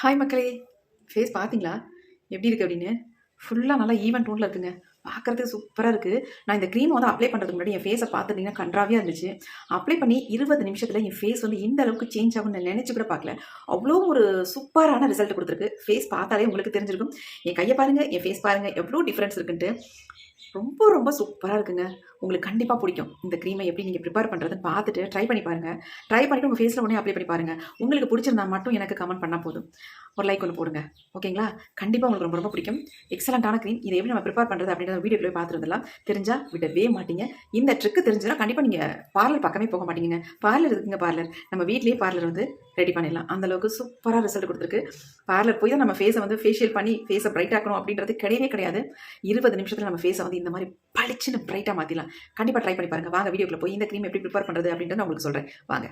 Hi மக்களே face பார்த்தீங்களா எப்படி இருக்குது அப்படின்னு? ஃபுல்லாக நல்லா ஈவன் டோனில் இருக்குங்க. பார்க்குறதுக்கு சூப்பராக இருக்குது நான் இந்த க்ரீம் வந்து அப்ளை பண்ணுறதுக்கு முன்னாடி என் ஃபேஸை பார்த்துட்டிங்கன்னா கன்றாவியாக இருந்துச்சு. அப்ளை பண்ணி இருபது நிமிஷத்தில் என் ஃபேஸ் வந்து இந்த அளவுக்கு சேஞ்ச் ஆகும்னு நான் நினச்சி கூட பார்க்கல அவ்வளோ ஒரு சூப்பரான ரிசல்ட் கொடுத்துருக்கு. ஃபேஸ் பார்த்தாலே உங்களுக்கு தெரிஞ்சிருக்கும். என் கையை பாருங்கள் என் ஃபேஸ் பாருங்கள் எவ்வளோ டிஃப்ரென்ஸ் இருக்குன்ட்டு. ரொம்ப ரொம்ப சூப்பராக இருக்குங்க. உங்களுக்கு கண்டிப்பாக பிடிக்கும். இந்த க்ரீமை எப்படி நீங்கள் ப்ரிப்பேர் பண்ணுறதுன்னு பார்த்துட்டு ட்ரை பண்ணி பாருங்கள் ட்ரை பண்ணிவிட்டு உங்கள் ஃபேஸில் உடனே அப்ளை பண்ணி பாருங்கள் உங்களுக்கு பிடிச்சிருந்தா மட்டும் எனக்கு கமெண்ட் பண்ணால் போதும். ஒரு லைக் ஒன்று போடுங்க. ஓகேங்களா கண்டிப்பாக உங்களுக்கு ரொம்ப ரொம்ப பிடிக்கும். எக்ஸலண்ட்டான க்ரீம் இதை எப்படி நம்ம ப்ரிப்பேர் பண்ணுறது அப்படின்ற வீடியோ போய் பார்த்துருந்தலாம் தெரிஞ்சால் விடவே மாட்டீங்க. இந்த ட்ரிக்கு தெரிஞ்சுன்னா கண்டிப்பாக நீங்கள் பார்லர் பக்கமே போக மாட்டீங்க பார்லர் இருக்குங்க பார்லர் நம்ம வீட்லேயே பார்லர் வந்து ரெடி பண்ணிடலாம். அந்த அளவுக்கு சூப்பராக ரிசல்ட் கொடுத்துருக்கு. பார்லர் போய் தான் நம்ம ஃபேஸை வந்து ஃபேஷியல் பண்ணி ஃபேஸை பிரைட் ஆக்கணும் அப்படின்றது கிடையவே கிடையாது. இருபது நிமிஷத்தில் நம்ம ஃபேஸை வந்து இந்த மாதிரி பளிச்சுன்னு பிரைட்டாக மாற்றிடலாம் கண்டிப்பாக ட்ரை பண்ணி பாருங்கள் வாங்க வீடியோக்குள்ளே போய் இந்த க்ரீம் எப்படி ப்ரிப்பேர் பண்ணுறது அப்படின்ட்டு நான் உங்களுக்கு சொல்கிறேன் வாங்க.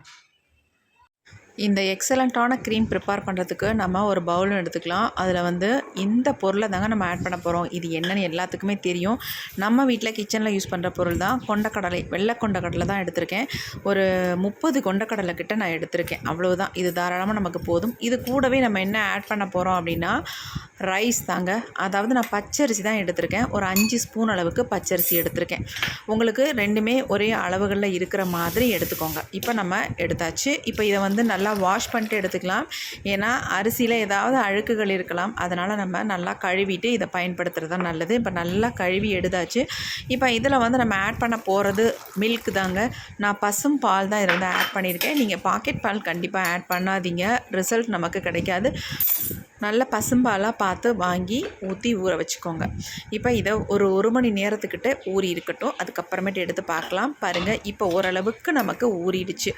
இந்த எக்ஸலண்ட்டான க்ரீம் ப்ரிப்பேர் பண்ணுறதுக்கு நம்ம ஒரு பவுல் எடுத்துக்கலாம். அதில் வந்து இந்த பொருளை தாங்க நம்ம ஆட் பண்ண போகிறோம் இது என்னென்னு எல்லாத்துக்குமே தெரியும். நம்ம வீட்டில் கிச்சனில் யூஸ் பண்ணுற பொருள் தான். கொண்டக்கடலை வெள்ளை கொண்டக்கடலை தான் எடுத்திருக்கேன். ஒரு முப்பது கொண்டக்கடலை கிட்ட நான் எடுத்திருக்கேன். அவ்வளோதான் இது தாராளமாக நமக்கு போதும். இது கூடவே நம்ம என்ன ஆட் பண்ண போகிறோம் அப்படின்னா ரைஸ் தாங்க. அதாவது நான் பச்சரிசி தான் எடுத்திருக்கேன். ஒரு அஞ்சு ஸ்பூன் அளவுக்கு பச்சரிசி எடுத்திருக்கேன். உங்களுக்கு ரெண்டுமே ஒரே அளவுகளில் இருக்கிற மாதிரி எடுத்துக்கோங்க. இப்போ நம்ம எடுத்தாச்சு. இப்போ இதை வந்து நல்லா நல்லா வாஷ் பண்ணிட்டு எடுத்துக்கலாம். ஏன்னா அரிசியில் ஏதாவது அழுக்குகள் இருக்கலாம். அதனால் நம்ம நல்லா கழுவிட்டு இதை பயன்படுத்துகிறது தான் நல்லது. இப்போ நல்லா கழுவி எடுத்தாச்சு. இப்போ இதில் வந்து நம்ம ஆட் பண்ண போகிறது மில்க் தாங்க. நான் பசும் பால் தான் இதில் வந்து ஆட் பண்ணியிருக்கேன். நீங்கள் பாக்கெட் பால் கண்டிப்பாக ஆட் பண்ணாதீங்க. ரிசல்ட் நமக்கு கிடைக்காது. நல்ல பசும்பாலாக பார்த்து வாங்கி ஊற்றி ஊற வச்சுக்கோங்க. இப்போ இதை ஒரு ஒரு மணி நேரத்துக்கிட்ட ஊறி இருக்கட்டும். அதுக்கப்புறமேட்டு எடுத்து பார்க்கலாம். பாருங்கள் இப்போ ஓரளவுக்கு நமக்கு ஊறிடுச்சு.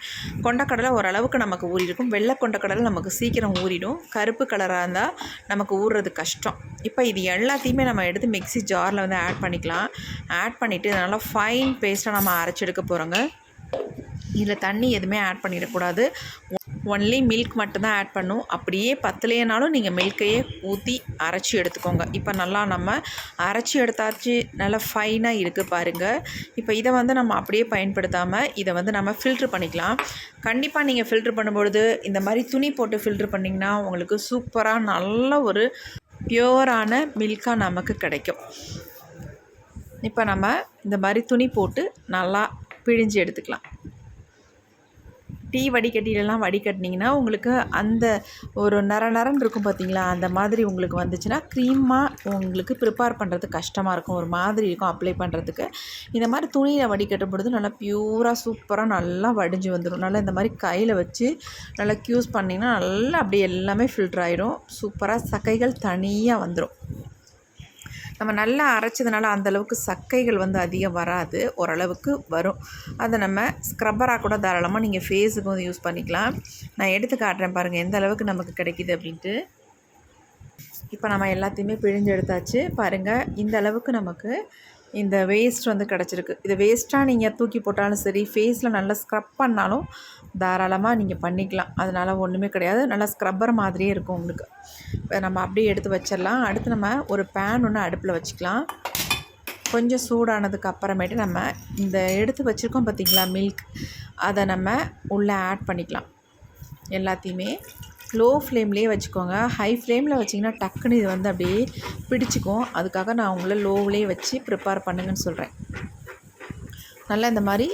கொண்டக்கடலை ஓரளவுக்கு நமக்கு ஊறியிருக்கும். வெள்ளை கொண்ட கடலில் நமக்கு சீக்கிரம் ஊறிடும். கருப்பு கலராக இருந்தால் நமக்கு ஊறுறது கஷ்டம். இப்போ இது எல்லாத்தையுமே நம்ம எடுத்து மிக்ஸி ஜாரில் வந்து ஆட் பண்ணிக்கலாம். ஆட் பண்ணிவிட்டு நல்லா ஃபைன் பேஸ்ட்டாக நம்ம அரைச்செடுக்க போகிறோங்க இதில் தண்ணி எதுவுமே ஆட் பண்ணிடக்கூடாது. ஒன்லி மில்க் மட்டும்தான் ஆட் பண்ணும். அப்படியே பத்தலையனாலும் நீங்கள் மில்க்கையே ஊற்றி அரைச்சி எடுத்துக்கோங்க. இப்போ நல்லா நம்ம அரைச்சி எடுத்தாச்சு நல்லா ஃபைனாக இருக்குது பாருங்கள் இப்போ இதை வந்து நம்ம அப்படியே பயன்படுத்தாமல் இதை வந்து நம்ம ஃபில்ட்ரு பண்ணிக்கலாம். கண்டிப்பாக நீங்கள் ஃபில்ட்ரு பண்ணும்பொழுது இந்த மாதிரி துணி போட்டு ஃபில்ட்ரு பண்ணிங்கன்னா உங்களுக்கு சூப்பராக நல்ல ஒரு பியூரான மில்காக நமக்கு கிடைக்கும். இப்போ நம்ம இந்த மாதிரி துணி போட்டு நல்லா பிழிஞ்சு எடுத்துக்கலாம். டீ வடிகட்டிலலாம் வடிகட்டினீங்கன்னா உங்களுக்கு அந்த ஒரு நர நரன் இருக்கும் பார்த்தீங்களா? அந்த மாதிரி உங்களுக்கு வந்துச்சுன்னா க்ரீமாக உங்களுக்கு ப்ரிப்பேர் பண்ணுறது கஷ்டமாக இருக்கும். ஒரு மாதிரி இருக்கும் அப்ளை பண்ணுறதுக்கு இந்த மாதிரி துணியில் வடிகட்டும் பொழுது நல்லா ப்யூராக சூப்பராக நல்லா வடிஞ்சு வந்துடும் நல்லா இந்த மாதிரி கையில் வச்சு நல்லா க்யூஸ் பண்ணிங்கன்னா நல்லா அப்படியே எல்லாமே ஃபில்டர் ஆகிடும் சூப்பராக சக்கைகள் தனியாக வந்துடும் நம்ம நல்லா அரைச்சதுனால அந்தளவுக்கு சக்கைகள் வந்து அதிகம் வராது. ஓரளவுக்கு வரும். அதை நம்ம ஸ்க்ரப்பராக கூட தாராளமாக நீங்கள் ஃபேஸுக்கு வந்து யூஸ் பண்ணிக்கலாம். நான் எடுத்து காட்டுறேன் பாருங்கள் எந்த அளவுக்கு நமக்கு கிடைக்கிது அப்படின்ட்டு. இப்போ நம்ம எல்லாத்தையுமே பிழிஞ்சு எடுத்தாச்சு. பாருங்கள் இந்த அளவுக்கு நமக்கு இந்த வேஸ்ட் வந்து கிடச்சிருக்கு. இதை வேஸ்ட்டாக நீங்கள் தூக்கி போட்டாலும் சரி ஃபேஸில் நல்லா ஸ்க்ரப் பண்ணாலும் தாராளமாக நீங்கள் பண்ணிக்கலாம். அதனால் ஒன்றுமே கிடையாது. நல்லா ஸ்க்ரப்பர் மாதிரியே இருக்கும் உங்களுக்கு. இப்போ நம்ம அப்படியே எடுத்து வச்சிடலாம். அடுத்து நம்ம ஒரு பேன் ஒன்று அடுப்பில் வச்சுக்கலாம். கொஞ்சம் சூடானதுக்கு அப்புறமேட்டு நம்ம இந்த எடுத்து வச்சுருக்கோம் பார்த்திங்களா மில்க் அதை நம்ம உள்ளே ஆட் பண்ணிக்கலாம். எல்லாத்தையுமே லோ ஃப்ளேம்லேயே வச்சுக்கோங்க. ஹை ஃப்ளேமில் வச்சிங்கன்னா டக்குன்னு இது வந்து அப்படியே பிடிச்சிக்கும். அதுக்காக நான் உங்களை லோவிலே வச்சு ப்ரிப்பேர் பண்ணுங்கன்னு சொல்கிறேன் நல்லா இந்த மாதிரி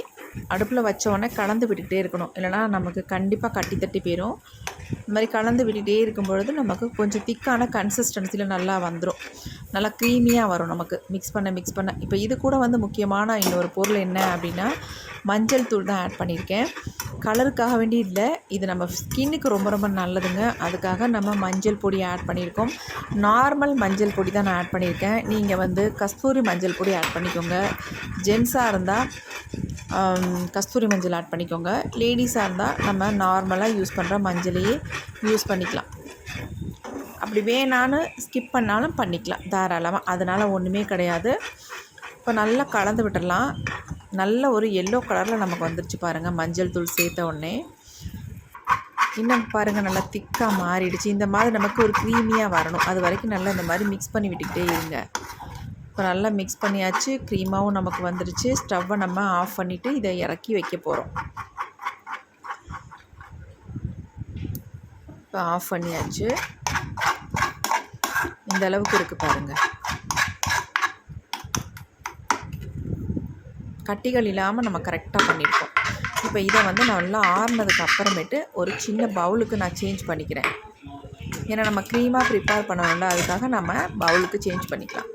அடுப்பில் வச்சோடனே கலந்து விட்டுக்கிட்டே இருக்கணும். இல்லைனா நமக்கு கண்டிப்பாக கட்டி தட்டி போயிடும் இந்த மாதிரி கலந்து விட்டுகிட்டே இருக்கும் பொழுது நமக்கு கொஞ்சம் திக்கான கன்சிஸ்டன்சியில் நல்லா வந்துடும் நல்லா க்ரீமியாக வரும் நமக்கு. மிக்ஸ் பண்ண மிக்ஸ் பண்ண. இப்போ இது கூட வந்து முக்கியமான இன்னொரு பொருள் என்ன அப்படின்னா மஞ்சள் தூள் தான் ஆட் பண்ணியிருக்கேன். கலருக்காக வேண்டி இல்லை. இது நம்ம ஸ்கின்னுக்கு ரொம்ப ரொம்ப நல்லதுங்க. அதுக்காக நம்ம மஞ்சள் பொடி ஆட் பண்ணியிருக்கோம். நார்மல் மஞ்சள் பொடி தான் நான் ஆட் பண்ணியிருக்கேன். நீங்கள் வந்து கஸ்தூரி மஞ்சள் பொடி ஆட் பண்ணிக்கோங்க. ஜென்ஸாக இருந்தால் கஸ்தூரி மஞ்சள் ஆட் பண்ணிக்கோங்க. லேடிஸாக இருந்தால் நம்ம நார்மலாக யூஸ் பண்ணுற மஞ்சளையே யூஸ் பண்ணிக்கலாம். அப்படி வேணான்னு ஸ்கிப் பண்ணாலும் பண்ணிக்கலாம். தாராளமாக அதனால் ஒன்றுமே கிடையாது. இப்போ நல்லா கலந்து விட்டுடலாம். நல்ல ஒரு எல்லோ கலரில் நமக்கு வந்துருச்சு பாருங்கள் மஞ்சள் தூள் சேர்த்த உடனே. இன்னும் பாருங்கள் நல்லா திக்காக மாறிடுச்சு. இந்த மாதிரி நமக்கு ஒரு க்ரீமியாக வரணும். அது வரைக்கும் நல்லா இந்த மாதிரி மிக்ஸ் பண்ணி விட்டுக்கிட்டே இருங்க. இப்போ நல்லா மிக்ஸ் பண்ணியாச்சு. க்ரீமாகவும் நமக்கு வந்துடுச்சு ஸ்டவ்வை நம்ம ஆஃப் பண்ணிவிட்டு இதை இறக்கி வைக்க போகிறோம் இப்போ ஆஃப் பண்ணியாச்சு. இந்த அளவுக்கு இருக்குது பாருங்கள் கட்டிகள் இல்லாமல் நம்ம கரெக்டாக பண்ணியிருக்கோம் இப்போ இதை வந்து நல்லா ஆறுனதுக்கு அப்புறமேட்டு ஒரு சின்ன பவுலுக்கு நான் சேஞ்ச் பண்ணிக்கிறேன். ஏன்னா நம்ம க்ரீமாக ப்ரிப்பேர் பண்ணணும்ல அதுக்காக நம்ம பவுலுக்கு சேஞ்ச் பண்ணிக்கலாம்.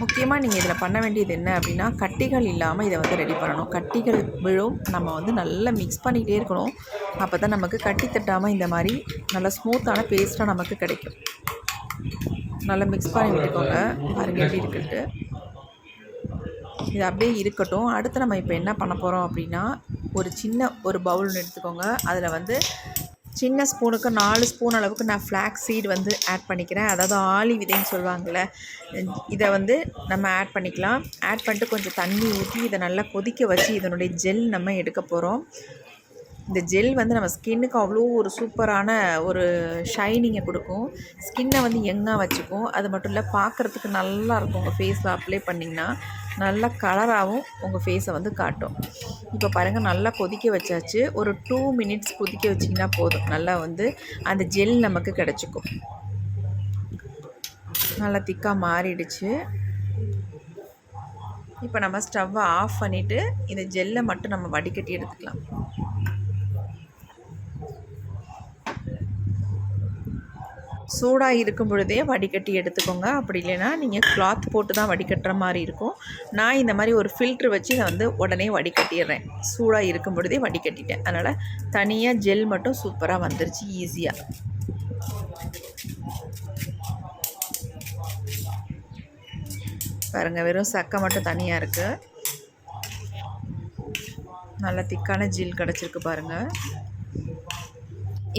முக்கியமாக நீங்கள் இதில் பண்ண வேண்டியது என்ன அப்படின்னா கட்டிகள் இல்லாமல் இதை வந்து ரெடி பண்ணணும். கட்டிகள் விழும் நம்ம வந்து நல்லா மிக்ஸ் பண்ணிகிட்டே இருக்கணும். அப்போ தான் நமக்கு கட்டி தட்டாமல் இந்த மாதிரி நல்லா ஸ்மூத்தான பேஸ்ட்டாக நமக்கு கிடைக்கும். நல்லா மிக்ஸ் பண்ணி விட்டுக்கோங்க. பாருங்க எப்படி இருக்குன்ட்டு. இது அப்படியே இருக்கட்டும். அடுத்து நம்ம இப்போ என்ன பண்ண போகிறோம் அப்படின்னா ஒரு சின்ன ஒரு பவுல்னு எடுத்துக்கோங்க. அதில் வந்து சின்ன ஸ்பூனுக்கு நாலு ஸ்பூன் அளவுக்கு நான் ஃப்ளாக் சீட் வந்து ஆட் பண்ணிக்கிறேன். அதாவது ஆலி விதைன்னு சொல்லுவாங்கள்ல இதை வந்து நம்ம ஆட் பண்ணிக்கலாம். ஆட் பண்ணிட்டு கொஞ்சம் தண்ணி ஊற்றி இதை நல்லா கொதிக்க வச்சு இதனுடைய ஜெல் நம்ம எடுக்க போகிறோம் இந்த ஜெல் வந்து நம்ம ஸ்கின்னுக்கு அவ்வளோ ஒரு சூப்பரான ஒரு ஷைனிங்கை கொடுக்கும். ஸ்கின்னை வந்து எங்காக வச்சுக்கும். அது மட்டும் இல்லை பார்க்குறதுக்கு நல்லா இருக்கும். உங்கள் ஃபேஸில் அப்ளை பண்ணிங்கன்னா நல்லா கலராகவும் உங்கள் ஃபேஸை வந்து காட்டும். இப்போ பாருங்கள் நல்லா கொதிக்க வச்சாச்சு. ஒரு டூ மினிட்ஸ் கொதிக்க வச்சிங்கன்னா போதும். நல்லா வந்து அந்த ஜெல் நமக்கு கிடச்சிக்கும். நல்லா திக்காக மாறிடுச்சு. இப்போ நம்ம ஸ்டவ்வை ஆஃப் பண்ணிவிட்டு இந்த ஜெல்லை மட்டும் நம்ம வடிகட்டி எடுத்துக்கலாம். சூடாக இருக்கும் பொழுதே வடிகட்டி எடுத்துக்கோங்க. அப்படி இல்லைன்னா நீங்கள் கிளாத் போட்டு தான் வடிகட்டுற மாதிரி இருக்கும். நான் இந்த மாதிரி ஒரு ஃபில்ட்ரு வச்சு நான் வந்து உடனே வடிகட்டிடுறேன். சூடாக இருக்கும் பொழுதே வடிகட்டிட்டேன். அதனால் தனியாக ஜெல் மட்டும் சூப்பராக வந்துருச்சு ஈஸியாக பாருங்கள் வெறும் சக்கை மட்டும் தனியாக இருக்குது நல்ல திக்கான ஜெல் கிடச்சிருக்கு பாருங்கள்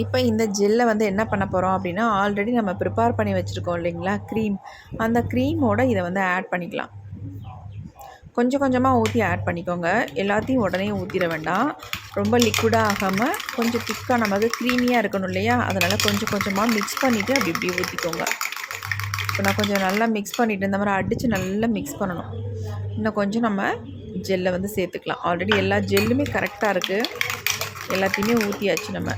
இப்போ இந்த ஜெல்லை வந்து என்ன பண்ண போகிறோம் அப்படின்னா ஆல்ரெடி நம்ம ப்ரிப்பேர் பண்ணி வச்சுருக்கோம் இல்லைங்களா க்ரீம் அந்த க்ரீமோட இதை வந்து ஆட் பண்ணிக்கலாம். கொஞ்சம் கொஞ்சமாக ஊற்றி ஆட் பண்ணிக்கோங்க. எல்லாத்தையும் உடனே ஊற்றிட வேண்டாம். ரொம்ப லிக்விடாக ஆகாமல் கொஞ்சம் திக்காக நமக்கு க்ரீமியாக இருக்கணும் இல்லையா? அதனால் கொஞ்சம் கொஞ்சமாக மிக்ஸ் பண்ணிவிட்டு அப்படி இப்படி ஊற்றிக்கோங்க இப்போ நான் கொஞ்சம் நல்லா மிக்ஸ் பண்ணிவிட்டு இந்த மாதிரி அடித்து நல்லா மிக்ஸ் பண்ணணும். இன்னும் கொஞ்சம் நம்ம ஜெல்லை வந்து சேர்த்துக்கலாம். ஆல்ரெடி எல்லா ஜெல்லுமே கரெக்டாக இருக்குது எல்லாத்தையுமே ஊற்றியாச்சு நம்ம.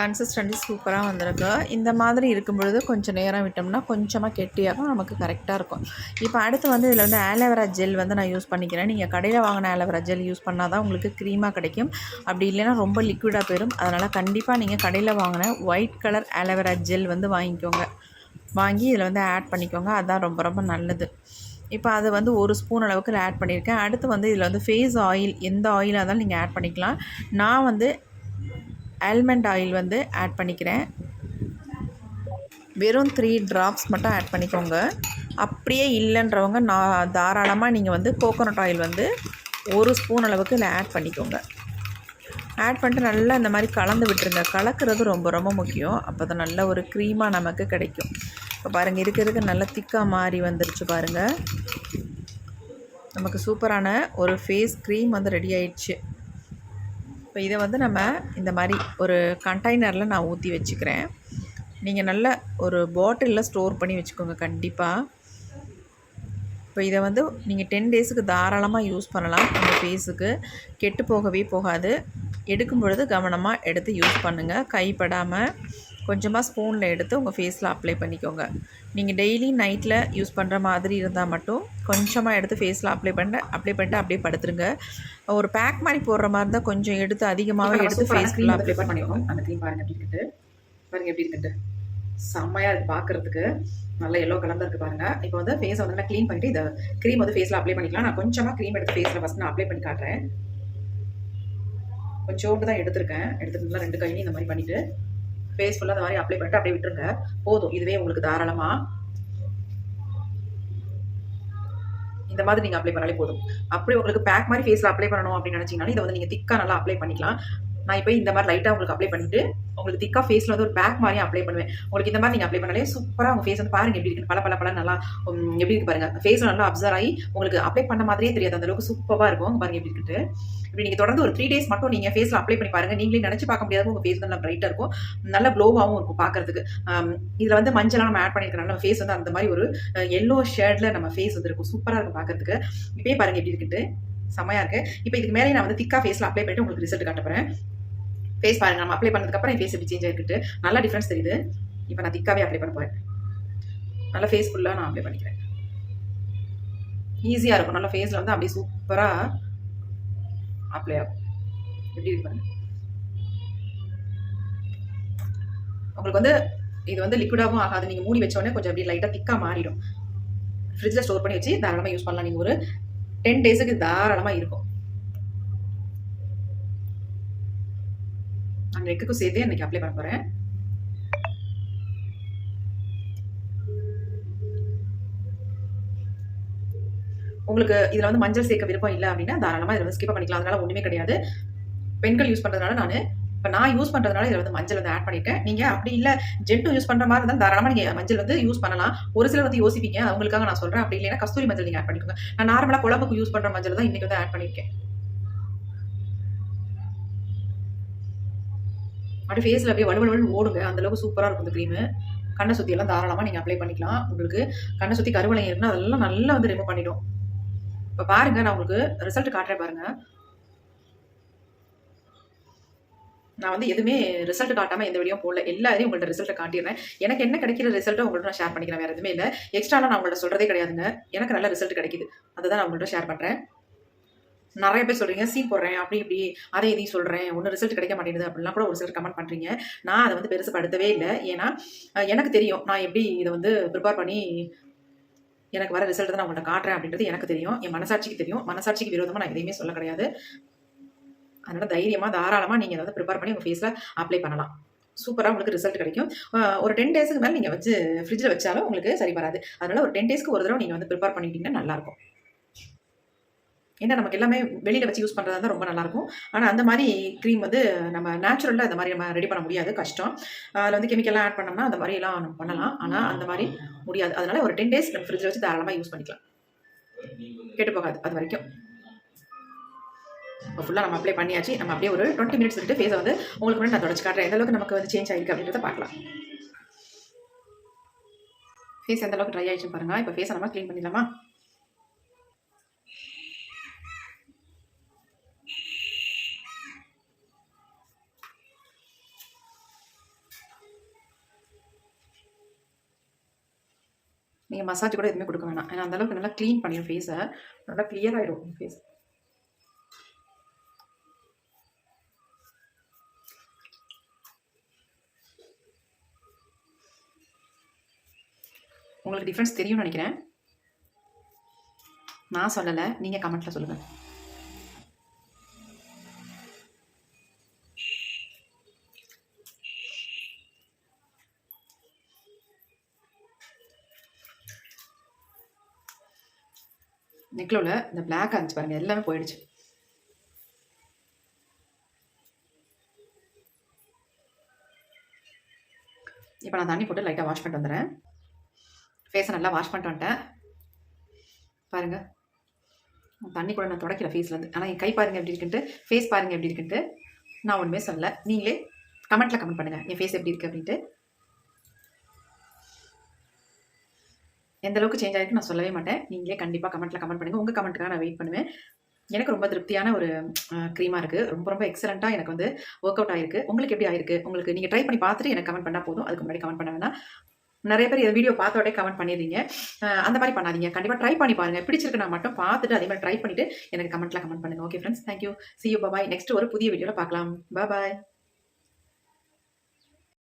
கன்சிஸ்டன்சி சூப்பராக வந்திருக்கு. இந்த மாதிரி இருக்கும் பொழுது கொஞ்சம் நேரம் விட்டோம்னா கொஞ்சமாக கெட்டியாகும் நமக்கு கரெக்டாக இருக்கும். இப்போ அடுத்து வந்து இதில் வந்து ஆலோவேரா ஜெல் வந்து நான் யூஸ் பண்ணிக்கிறேன். நீங்கள் கடையில் வாங்கின ஆலோவேரா ஜெல் யூஸ் பண்ணால் தான் உங்களுக்கு க்ரீமாக கிடைக்கும். அப்படி இல்லைன்னா ரொம்ப லிக்விடாக போயிடும் அதனால் கண்டிப்பாக நீங்கள் கடையில் வாங்கின ஒயிட் கலர் ஆலோவேரா ஜெல் வந்து வாங்கிக்கோங்க. வாங்கி இதில் வந்து ஆட் பண்ணிக்கோங்க. அதுதான் ரொம்ப ரொம்ப நல்லது. இப்போ அது வந்து ஒரு ஸ்பூன் அளவுக்கு ஆட் பண்ணியிருக்கேன். அடுத்து வந்து இதில் வந்து ஃபேஸ் ஆயில் எந்த ஆயிலாக இருந்தாலும் நீங்கள் ஆட் பண்ணிக்கலாம். நான் வந்து ஆல்மண்ட் ஆயில் வந்து ஆட் பண்ணிக்கிறேன். வெறும் த்ரீ ட்ராப்ஸ் மட்டும் ஆட் பண்ணிக்கோங்க. அப்படியே இல்லைன்றவங்க நான் தாராளமாக நீங்கள் வந்து கோகோனட் ஆயில் வந்து ஒரு ஸ்பூன் அளவுக்கு இதில் ஆட் பண்ணிக்கோங்க. ஆட் பண்ணிட்டு நல்லா இந்த மாதிரி கலந்து விட்டுருங்க. கலக்கிறது ரொம்ப ரொம்ப முக்கியம். அப்போ தான் நல்ல ஒரு க்ரீமாக நமக்கு கிடைக்கும். இப்போ பாருங்கள் இருக்க இருக்க நல்லா திக்காக மாறி வந்துருச்சு பாருங்கள் நமக்கு சூப்பரான ஒரு ஃபேஸ் க்ரீம் வந்து ரெடி ஆயிடுச்சு. இப்போ இதை வந்து நம்ம இந்த மாதிரி ஒரு கண்டெய்னரில் நான் ஊற்றி வச்சுக்கிறேன். நீங்கள் நல்ல ஒரு பாட்டிலில் ஸ்டோர் பண்ணி வச்சுக்கோங்க கண்டிப்பாக இப்போ இதை வந்து நீங்கள் டென் டேஸுக்கு தாராளமாக யூஸ் பண்ணலாம் உங்கள் ஃபேஸுக்கு கெட்டு போகவே போகாது. எடுக்கும் பொழுது கவனமாக எடுத்து யூஸ் பண்ணுங்கள் கைப்படாமல் கொஞ்சமாக ஸ்பூனில் எடுத்து உங்கள் ஃபேஸில் அப்ளை பண்ணிக்கோங்க. நீங்கள் டெய்லி நைட்டில் யூஸ் பண்ணுற மாதிரி இருந்தால் மட்டும் கொஞ்சமாக எடுத்து ஃபேஸில் அப்ளை பண்ண அப்ளை பண்ணிட்டு அப்படியே படுத்துருங்க. ஒரு பேக் மாதிரி போடுற மாதிரி இருந்தால் கொஞ்சம் எடுத்து அதிகமாகவே எடுத்து ஃபேஸ் ப்ரிப்பேர் பண்ணிடுவோம். அந்த க்ரீம் பாருங்க எப்படி இருக்குட்டு பாருங்க எப்படி இருக்குட்டு செம்மையாக இருக்கு பார்க்கறதுக்கு நல்ல எல்லோ கலர்ல இருக்கு பாருங்க. இப்போ வந்து ஃபேஸை வந்து க்ளீன் பண்ணிட்டு இந்த க்ரீம் வந்து ஃபேஸில் அப்ளை பண்ணிக்கலாம். நான் கொஞ்சமாக க்ரீம் எடுத்து ஃபேஸில் ஃபஸ்ட் நான் அப்ளை பண்ணி காட்டுறேன். கொஞ்சோண்டு தான் எடுத்திருக்கேன். எடுத்துட்டு நல்லா ரெண்டு கையிலையும் இந்த மாதிரி பண்ணிட்டு ஃபேஸ் ஃபுல்லாக அந்த மாதிரி அப்ளை பண்ணிட்டு அப்படியே விட்டுருங்க. போதும். இதுவே உங்களுக்கு தாராளமாக இந்த மாதிரி நீங்கள் அப்ளை பண்ணாலே போதும். அப்படி உங்களுக்கு பேக் மாதிரி ஃபேஸில் அப்ளை பண்ணணும் அப்படின்னு நினச்சிங்கனாலும் இதை வந்து நீங்கள் திக்காக நல்லா அப்ளை பண்ணிக்கலாம். நான் இப்போ இந்த மாதிரி லைட்டாக உங்களுக்கு அப்ளை பண்ணிட்டு உங்களுக்கு திக்காக ஃபேஸில் வந்து ஒரு பேக் மாதிரி அப்ளை பண்ணுவேன். உங்களுக்கு இந்த மாதிரி நீங்கள் அப்ளை பண்ணாலே சூப்பராக உங்கள் ஃபேஸ் வந்து பாருங்க எப்படி இருக்கு பல பல பல நல்லா எப்படி இருக்கு பாருங்க. ஃபேஸில் நல்லா அப்சர்வ் ஆகி உங்களுக்கு அப்ளை பண்ண மாதிரியே தெரியாது. அந்த அளவுக்கு சூப்பராக இருக்கும். உங்க பாருங்க எப்படி இருக்குட்டு இப்படி நீங்கள் தொடர்ந்து ஒரு த்ரீ டேஸ் மட்டும் நீங்கள் ஃபேஸில் அப்ளை பண்ணி பாருங்க. நீங்களே நினச்சி பார்க்க முடியாது உங்கள் ஃபேஸ் நல்லா பிரைட்டாக இருக்கும். நல்ல க்ளோவாகவும் இருக்கும் பார்க்கறதுக்கு. இதில் வந்து மஞ்சளாக நம்ம ஆட் பண்ணியிருக்கனால நம்ம ஃபேஸ் வந்து அந்த மாதிரி ஒரு எல்லோ ஷேடில் நம்ம ஃபேஸ் வந்து இருக்கும். சூப்பராக இருக்கும் பார்க்கறதுக்கு. இப்பயே பாருங்க எப்படி இருக்குட்டு செம்மையாக இருக்குது இப்போ இதுக்கு மேலே நான் வந்து திக்கா ஃபேஸில் அப்ளை பண்ணிட்டு உங்களுக்கு ரிசல்ட் காட்ட போகிறேன் ஃபேஸ் பாருங்கள் நம்ம அப்ளை பண்ணதுக்கப்புறம் என் ஃபேஸ் எப்படி சேஞ்ச் ஆகிருக்குட்டு நல்லா டிஃப்ரென்ஸ் தெரியுது. இப்போ நான் திக்காவே அப்ளை பண்ண போகிறேன் நல்லா ஃபேஸ் ஃபுல்லாக நான் அப்ளை பண்ணிக்கிறேன். ஈஸியாக இருக்கும். நல்லா ஃபேஸில் வந்து அப்படியே சூப்பராக அப்ளை ஆகும். எப்படி இருக்கு உங்களுக்கு வந்து இது வந்து லிக்விடாகவும் ஆகாது. நீங்கள் மூடி வச்சோடனே கொஞ்சம் அப்படியே லைட்டாக திக்காக மாறிடும். ஃப்ரிட்ஜில் ஸ்டோர் பண்ணி வச்சு தாராளமாக யூஸ் பண்ணலாம். நீங்கள் ஒரு டென் டேஸுக்கு தாராளமாக இருக்கும். நான் நெக்குக்கும் சேர்த்து இன்னைக்கு அப்ளை பண்ண போகிறேன் உங்களுக்கு இதில் வந்து மஞ்சள் சேர்க்க விருப்பம் இல்லை அப்படின்னா தாராளமாக இதில் வந்து ஸ்கிப் பண்ணிக்கலாம். அதனால ஒன்றுமே கிடையாது. பெண்கள் யூஸ் பண்ணுறதுனால நான் இப்போ நான் யூஸ் பண்ணுறதுனால இதில் வந்து மஞ்சள் வந்து ஆட் பண்ணியிருக்கேன் நீங்கள் அப்படி இல்லை ஜென்ட்டு யூஸ் பண்ணுற மாதிரி இருந்தால் தாராளமாக நீங்கள் மஞ்சள் வந்து யூஸ் பண்ணலாம். ஒரு சிலர் வந்து யோசிப்பீங்க அவங்களுக்காக நான் சொல்கிறேன் அப்படி இல்லைன்னா கஸ்தூரி மஞ்சள் நீங்கள் ஆட் பண்ணிக்கோங்க. நான் நார்மலாக குழம்புக்கு யூஸ் பண்ணுற மஞ்சள் தான் இன்றைக்கி வந்து ஆட் பண்ணியிருக்கேன் அப்படி ஃபேஸில் அப்படியே வலுவலுவல் ஓடுங்க. அந்தளவுக்கு சூப்பராக இருக்கும் இந்த க்ரீமு கண்ணை சுற்றி எல்லாம் தாராளமாக நீங்கள் அப்ளை பண்ணிக்கலாம் உங்களுக்கு. கண்ணை சுற்றி கருவலை இருக்குன்னா அதெல்லாம் நல்லா வந்து ரிமூவ் பண்ணிடும். இப்போ பாருங்க நான் உங்களுக்கு ரிசல்ட் காட்டுறேன் பாருங்க. நான் வந்து எதுவுமே ரிசல்ட் காட்டாமல் எந்த வீடியோ போடல. எல்லா இதையும் உங்கள்ட்ட ரிசல்ட்டை காட்டிடுறேன். எனக்கு என்ன கிடைக்கிற ரிசல்ட்டை உங்கள்ட்ட நான் ஷேர் பண்ணிக்கிறேன். வேறு எதுவுமே இல்லை. எக்ஸ்ட்ராலாம் நான் உங்கள்ட்ட சொல்கிறதே கிடையாதுங்க. எனக்கு நல்ல ரிசல்ட் கிடைக்குது. அதை தான் நான் உங்கள்ட்ட ஷேர் பண்ணுறேன் நிறைய பேர் சொல்கிறீங்க சீன் போடுறேன் அப்படி இப்படி அதை இதையும் சொல்கிறேன் ஒன்றும் ரிசல்ட் கிடைக்க மாட்டேங்குது. அப்படிலாம் கூட ஒரு சிலர் கமெண்ட் பண்ணுறீங்க நான் அதை வந்து பெருசுப்படுத்தவே இல்லை. ஏன்னா எனக்கு தெரியும். நான் எப்படி இதை வந்து ப்ரிப்பேர் பண்ணி எனக்கு வர ரிசல்ட் தான் நான் உங்கள்கிட்ட காட்டுறேன் அப்படின்றது எனக்கு தெரியும். என் மனசாட்சிக்கு தெரியும். மனசாட்சிக்கு விரோதமாக நான் எதையுமே சொல்ல கிடையாது. அதனால தைரியமாக தாராளமாக நீங்கள் அதை வந்து ப்ரிப்பேர் பண்ணி உங்கள் ஃபேஸில் அப்ளை பண்ணலாம். சூப்பராக உங்களுக்கு ரிசல்ட் கிடைக்கும். ஒரு டென் டேஸுக்கு மேலே நீங்கள் வச்சு ஃப்ரிட்ஜில் வச்சாலும் உங்களுக்கு சரி வராது. அதனால ஒரு டென் டேஸ்க்கு ஒரு தடவை நீங்கள் வந்து ப்ரிப்பேர் பண்ணிட்டீங்கன்னா நல்லாயிருக்கும். ஏன்னா நமக்கு எல்லாமே வெளியில் வச்சு யூஸ் பண்ணுறது தான் ரொம்ப நல்லாயிருக்கும். ஆனால் அந்த மாதிரி க்ரீம் வந்து நம்ம நேச்சுரலாக இந்த மாதிரி நம்ம ரெடி பண்ண முடியாது. கஷ்டம். அதில் வந்து கெமிக்கல்லாம் ஆட் பண்ணோம்னா அந்த மாதிரி எல்லாம் நம்ம பண்ணலாம். ஆனால் அந்த மாதிரி முடியாது. அதனால ஒரு டென் டேஸ் நம்ம ஃப்ரிட்ஜில் வச்சு தாராளமாக யூஸ் பண்ணிக்கலாம். கெட்டு போகாது. அது வரைக்கும். ஃபுல்லாக நம்ம அப்ளை பண்ணியாச்சு. நம்ம அப்படியே ஒரு டுவெண்ட்டி மினிட்ஸ் விட்டு ஃபேஸை வந்து உங்களுக்கு வந்து நான் தொடச்சு காட்டுறேன். எந்த அளவுக்கு நமக்கு வந்து சேஞ்ச் ஆயிருக்கு அப்படின்றத பார்க்கலாம். ஃபேஸ் எந்த அளவுக்கு ட்ரை ஆயிடுச்சு பாருங்க. இப்போ ஃபேஸை நம்ம க்ளீன் பண்ணிடலாமா? நீங்கள் மசாஜ் கூட எதுவுமே கொடுக்க வேணாம். ஏன்னா அந்த அளவுக்கு நல்லா க்ளீன் பண்ணிடும் ஃபேஸை நல்லா clear ஆயிடும் ஃபேஸ் உங்களுக்கு டிஃப்ரென்ஸ் தெரியும்னு நினைக்கிறேன். நான் சொல்லலை. நீங்கள் கமெண்ட்டில் சொல்லுங்கள் நெக்லோவில் இந்த பிளாக் இருந்துச்சு பாருங்க எல்லாமே போயிடுச்சு. இப்போ நான் தண்ணி போட்டு லைட்டாக வாஷ் பண்ணிட்டு வந்துடுறேன். ஃபேஸை நல்லா வாஷ் பண்ணிட்டு வந்துட்டேன். பாருங்கள் தண்ணி கூட நான் தொடக்கல ஃபேஸ்லேருந்து ஆனால் என் கை பாருங்கள் எப்படி இருக்குன்ட்டு. ஃபேஸ் பாருங்கள் எப்படி இருக்குன்ட்டு. நான் ஒன்றுமே சொல்லலை. நீங்களே கமெண்ட்டில் கமெண்ட் பண்ணுங்கள் என் ஃபேஸ் எப்படி இருக்குது அப்படின்ட்டு. எந்த அளவுக்கு சேஞ்ச் ஆகிருக்கு நான் சொல்லவே மாட்டேன். நீங்களே கண்டிப்பாக கமெண்ட்டில் கமெண்ட் பண்ணுங்கள் உங்கள் கமெண்ட்டுக்காக நான் வெயிட் பண்ணுவேன். எனக்கு ரொம்ப திருப்தியான ஒரு க்ரீமாக இருக்குது ரொம்ப ரொம்ப எக்ஸலண்ட்டாக எனக்கு வந்து ஒர்க் அவுட் ஆயிருக்கு. உங்களுக்கு எப்படி ஆயிருக்கு? உங்களுக்கு நீங்கள் ட்ரை பண்ணி பார்த்துட்டு எனக்கு கமெண்ட் பண்ணால் போதும். அதுக்கு முன்னாடி கமெண்ட் பண்ண வேணாம். நிறைய பேர் இந்த வீடியோ பார்த்தோடே கமெண்ட் பண்ணிடுறீங்க. அந்த மாதிரி பண்ணாதீங்க. கண்டிப்பாக ட்ரை பண்ணி பாருங்கள் பிடிச்சிருக்கு நான் மட்டும் பார்த்துட்டு அதே மாதிரி ட்ரை பண்ணிட்டு எனக்கு கமெண்ட்டில் கமெண்ட் பண்ணுங்க. Okay friends thank you see you bye next ஒரு புதிய வீடியோவில் பார்க்கலாம். பாய்